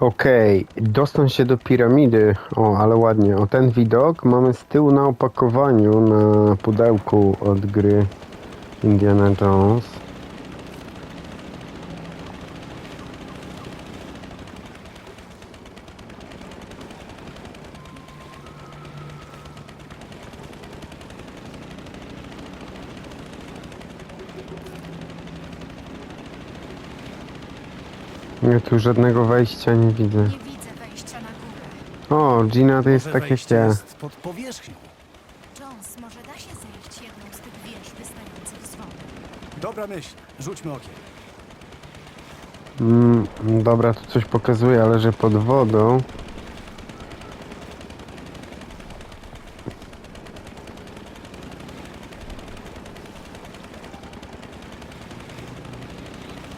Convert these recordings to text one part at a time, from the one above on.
Okej, dostąd się do piramidy. O, ale ładnie. O, ten widok mamy z tyłu na opakowaniu, na pudełku od gry Indiana Jones. Ja tu żadnego wejścia nie widzę. Nie widzę wejścia na górę. O, Gina to jest Może tak jak wejście ja. jest pod powierzchnią. Jones, może da się zejść jedną z tych wież wystających z wody? Dobra myśl, rzućmy okiem. Mm, dobra, tu coś pokazuje, ale że pod wodą.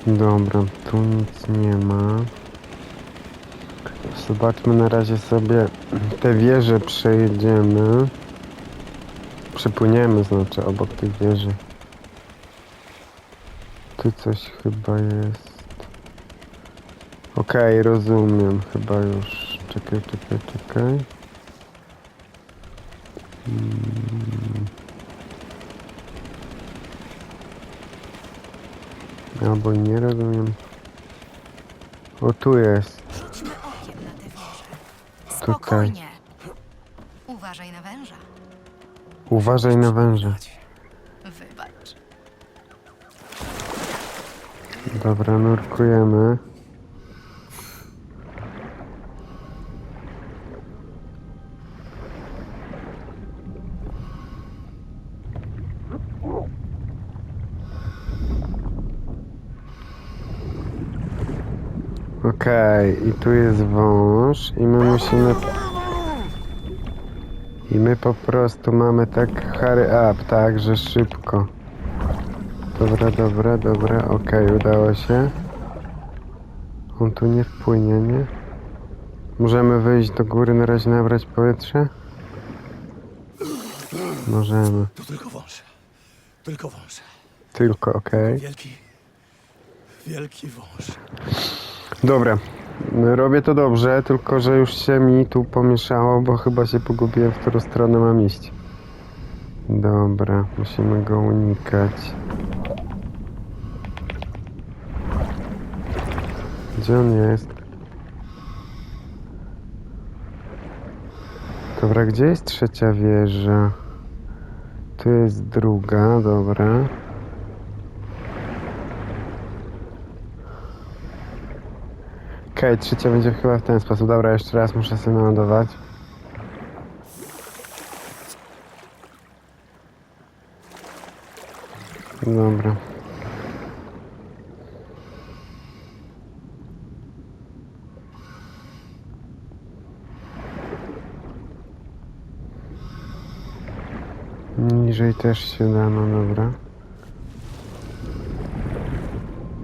Dobra, tu nic nie ma. Zobaczmy na razie sobie te wieże przejedziemy. Przepłyniemy znaczy obok tych wieży. Tu coś chyba jest. Okej, rozumiem, chyba już. Czekaj, czekaj, czekaj. Albo nie rozumiem. O, tu jest. Rzućmy okiem na te wieże. Tutaj. Spokojnie. Uważaj na węża. Uważaj na. Wybacz. Dobra, nurkujemy. Okej, i tu jest wąż i my musimy... I my po prostu mamy tak hurry up, tak, że szybko. Dobra, dobra, dobra, okej, udało się. On tu nie wpłynie, nie? Możemy wyjść do góry, na razie nabrać powietrze? Możemy. To tylko wąż. Tylko wąż. Tylko, okej. Wielki, wielki wąż. Dobra. Robię to dobrze, tylko że już się mi tu pomieszało, bo chyba się pogubiłem, w którą stronę mam iść. Dobra, musimy go unikać. Gdzie on jest? Dobra, gdzie jest trzecia wieża? Tu jest druga, dobra. Okej, trzecia będzie chyba w ten sposób. Dobra, jeszcze raz muszę sobie naładować. Dobra. Niżej też się da, no dobra.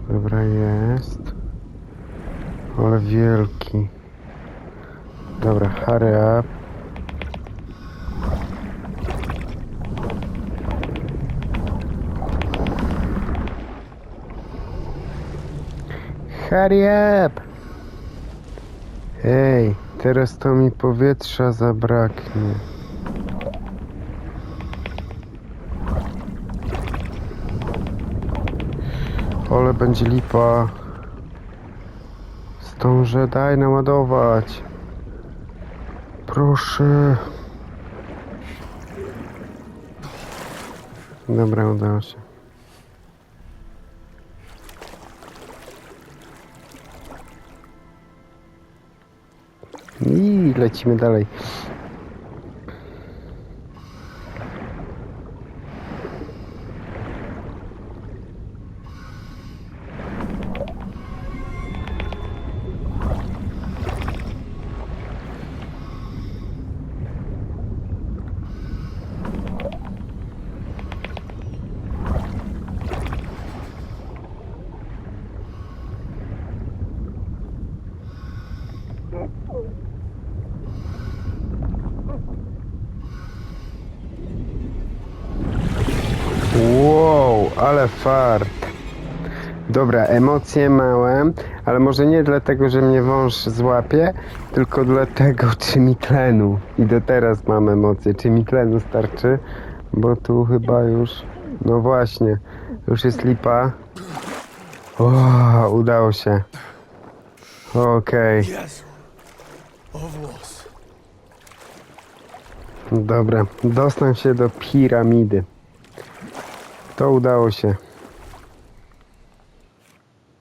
Dobra, jest. Ale wielki. Dobra, hurry up. Hurry up! Ej, teraz to mi powietrza zabraknie. Ale będzie lipa. Zdążę, daj naładować. Proszę. Dobra, udało się. I lecimy dalej. Ale fart. Dobra, emocje małe, ale może nie dlatego, że mnie wąż złapie, tylko dlatego, czy mi tlenu. I do teraz mam emocje, czy mi tlenu starczy, bo tu chyba już, no właśnie, już jest lipa. O, udało się. Okej, Jezu! O włos. dobra, dostał się do piramidy. To udało się.